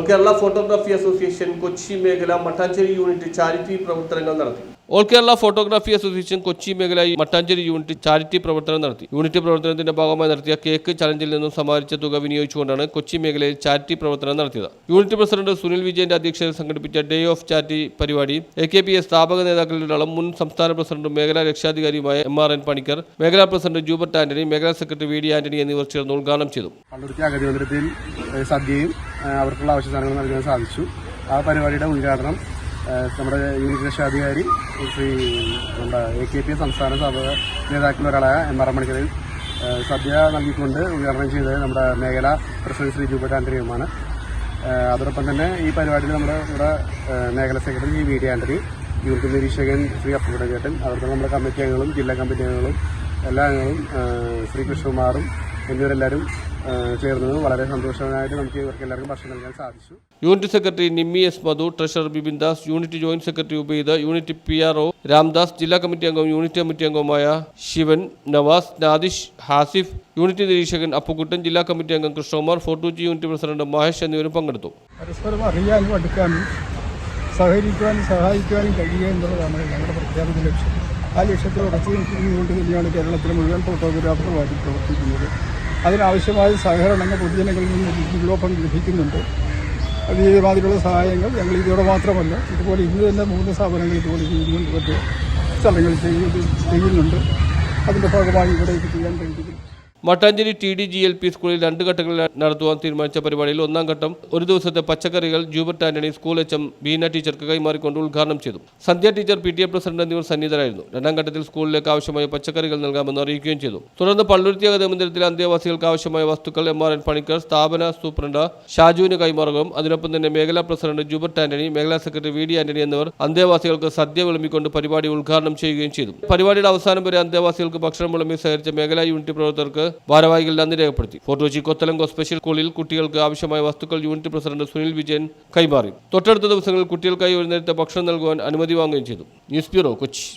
all Kerala photography association Kochi മേഖല Mattancherry unit charity പ്രവർത്തനങ്ങൾ നടത്തി. All Kerala photography association Kochi മേഖല മട്ടാഞ്ചേരി യൂണിറ്റ് ചാരിറ്റി പ്രവർത്തനം നടത്തി. യൂണിറ്റ് പ്രവർത്തനത്തിന്റെ ഭാഗമായി നടത്തിയ കേക്ക് ചലഞ്ചിൽ നിന്നും സമാഹരിച്ച തുക വിനിയോഗിച്ചുകൊണ്ടാണ് കൊച്ചി മേഖലയിൽ ചാരിറ്റി പ്രവർത്തനം നടത്തിയത്. യൂണിറ്റ് പ്രസിഡന്റ് സുനിൽ വിജയന്റെ അധ്യക്ഷതയിൽ സംഘടിപ്പിച്ച ഡേ ഓഫ് ചാരിറ്റി പരിപാടി എ കെ പി എ സ്ഥാപക നേതാക്കളിൽ ഒരാളും മുൻ സംസ്ഥാന പ്രസിഡന്റും മേഖലാ രക്ഷാധികാരിയുമായ എം ആർ എൻ പണിക്കർ മേഖലാ പ്രസിഡന്റ് ജൂബർട്ട് ആന്റണി മേഖലാ സെക്രട്ടറി വി ഡി ആന്റണി എന്നിവർ ചേർന്ന് ഉദ്ഘാടനം ചെയ്തു. സദ്യയും അവർക്കുള്ള ആവശ്യ സാധനങ്ങൾ നൽകാൻ സാധിച്ചു. ആ പരിപാടിയുടെ ഉദ്ഘാടനം നമ്മുടെ യൂണിറ്റ് രക്ഷാധികാരി ശ്രീ നമ്മുടെ എ കെ പി സംസ്ഥാന സഭ നേതാക്കളൊരാളായ എം ആർ മണിക്കറിൽ സദ്യ നൽകിക്കൊണ്ട് ഉദ്ഘാടനം ചെയ്തത് നമ്മുടെ മേഖല പ്രസിഡന്റ് ശ്രീ ജൂബർട്ട് ഏഹ്, അതോടൊപ്പം തന്നെ ഈ പരിപാടിയിൽ നമ്മുടെ നമ്മുടെ മേഖല secretary G V D Antony unit നിരീക്ഷകൻ ശ്രീ അപ്പുകുട ചേട്ടൻ അവർക്ക് നമ്മുടെ കമ്മിറ്റി അംഗങ്ങളും ജില്ലാ കമ്മിറ്റി അംഗങ്ങളും എല്ലാ അംഗങ്ങളും ശ്രീ കൃഷ്ണകുമാറും എന്നിവരെല്ലാവരും ചേർന്നത്. വളരെ സന്തോഷമായിട്ട് നമുക്ക് ഇവർക്ക് എല്ലാവർക്കും ഭക്ഷണം നൽകാൻ സാധിച്ചു. Unit secretary Nimmi S Madhu treasurer Bipin Das unit joint secretary Ubaid unit P R O Ramdas ജില്ലാ കമ്മിറ്റി അംഗം യൂണിറ്റ് കമ്മിറ്റി അംഗമായ ശിവൻ നവാസ് നാദിഷ് ഹാസിഫ് യൂണിറ്റ് നിരീക്ഷകൻ അപ്പുക്കുട്ടൻ ജില്ലാ കമ്മിറ്റി അംഗം കൃഷ്ണകുമാർ ഫോർട്ടൂജി യൂണിറ്റ് പ്രസിഡന്റ് മഹേഷ് എന്നിവരും പങ്കെടുത്തു പരസ്പരം അറിയാനും അടുക്കാനും സഹകരിക്കുവാനും സഹായിക്കുവാനും കഴിയുക എന്നുള്ളതാണ് ഞങ്ങളുടെ പ്രഖ്യാപന ലക്ഷ്യം. ആ ലക്ഷ്യത്തിൽ ഉറച്ചു നിൽക്കുന്നതുകൊണ്ട് തന്നെയാണ് കേരളത്തിലെ മുഴുവൻ ഫോട്ടോഗ്രാഫർമാരും പ്രവർത്തിക്കുന്നത്. അതിനാവശ്യമായ സഹകരണങ്ങൾ പൊതുജനങ്ങളിൽ നിന്ന് വിലോപം ലഭിക്കുന്നുണ്ട്. അത് സഹായങ്ങൾ ഞങ്ങൾ ഇതോടെ മാത്രമല്ല ഇതുപോലെ ഇന്ന് തന്നെ മൂന്ന് സ്ഥാപനങ്ങൾ ഇതുപോലെ ചെയ്യുന്നുണ്ട് മറ്റ് സ്ഥലങ്ങൾ ചെയ്യുന്നുണ്ട്. അതിന്റെ ഭാഗമായി ഇവിടെ ഇത് ചെയ്യാൻ കഴിഞ്ഞിരിക്കുന്നു. Mattancherry T D G L P സ്കൂളിൽ രണ്ട് ഘട്ടങ്ങളിൽ നടത്തുവാൻ തീരുമാനിച്ച പരിപാടിയിൽ ഒന്നാം ഘട്ടം ഒരു ദിവസത്തെ പച്ചക്കറികൾ Joubert Antony school H M Beena ടീച്ചർക്ക് കൈമാറിക്കൊണ്ട് ഉദ്ഘാടനം ചെയ്തു. Sandhya teacher P T A president എന്നിവർ സന്നിധരായിരുന്നു രണ്ടാം ഘട്ടത്തിൽ സ്കൂളിലേക്ക് ആവശ്യമായ പച്ചക്കറികൾ നൽകാമെന്ന് അറിയിക്കുകയും ചെയ്തു. തുടർന്ന് പള്ളുരുത്തിയാഗത മന്ദിരത്തിലെ അന്തേവാസികൾക്ക് ആവശ്യമായ വസ്തുക്കൾ എം ആർ എൻ പണിക്കർ സ്ഥാപന സൂപ്രണ്ട് ഷാജുവിന് കൈമാറുകയും അതിനൊപ്പം തന്നെ മേഖലാ പ്രസിഡന്റ് ജൂബർട്ട് ആന്റണി മേഖലാ സെക്രട്ടറി വി ഡി ആന്റണി എന്നിവർ അന്തേവാസികൾക്ക് സദ്യ വിളമ്പിക്കൊണ്ട് പരിപാടി ഉദ്ഘാടനം ചെയ്യുകയും ചെയ്തു. പരിപാടിയുടെ അവസാനം വരെ അന്തേവാസികൾക്ക് ഭക്ഷണം വിളമ്പി സഹകരിച്ച മേഖലാ യൂണിറ്റ് പ്രവർത്തകർക്ക് ഭാരവാഹികൾ നന്ദി രേഖപ്പെടുത്തി ഫോർട്ട് കൊച്ചി കൊത്തലങ്കോ സ്പെഷ്യൽ സ്കൂളിൽ കുട്ടികൾക്ക് ആവശ്യമായ വസ്തുക്കൾ യൂണിറ്റ് പ്രസിഡന്റ് സുനിൽ വിജയൻ കൈമാറി. തൊട്ടടുത്ത ദിവസങ്ങളിൽ കുട്ടികൾക്കായി ഒരു നേരത്തെ ഭക്ഷണം നൽകുവാൻ അനുമതി വാങ്ങുകയും ചെയ്തു. News bureau Kochi.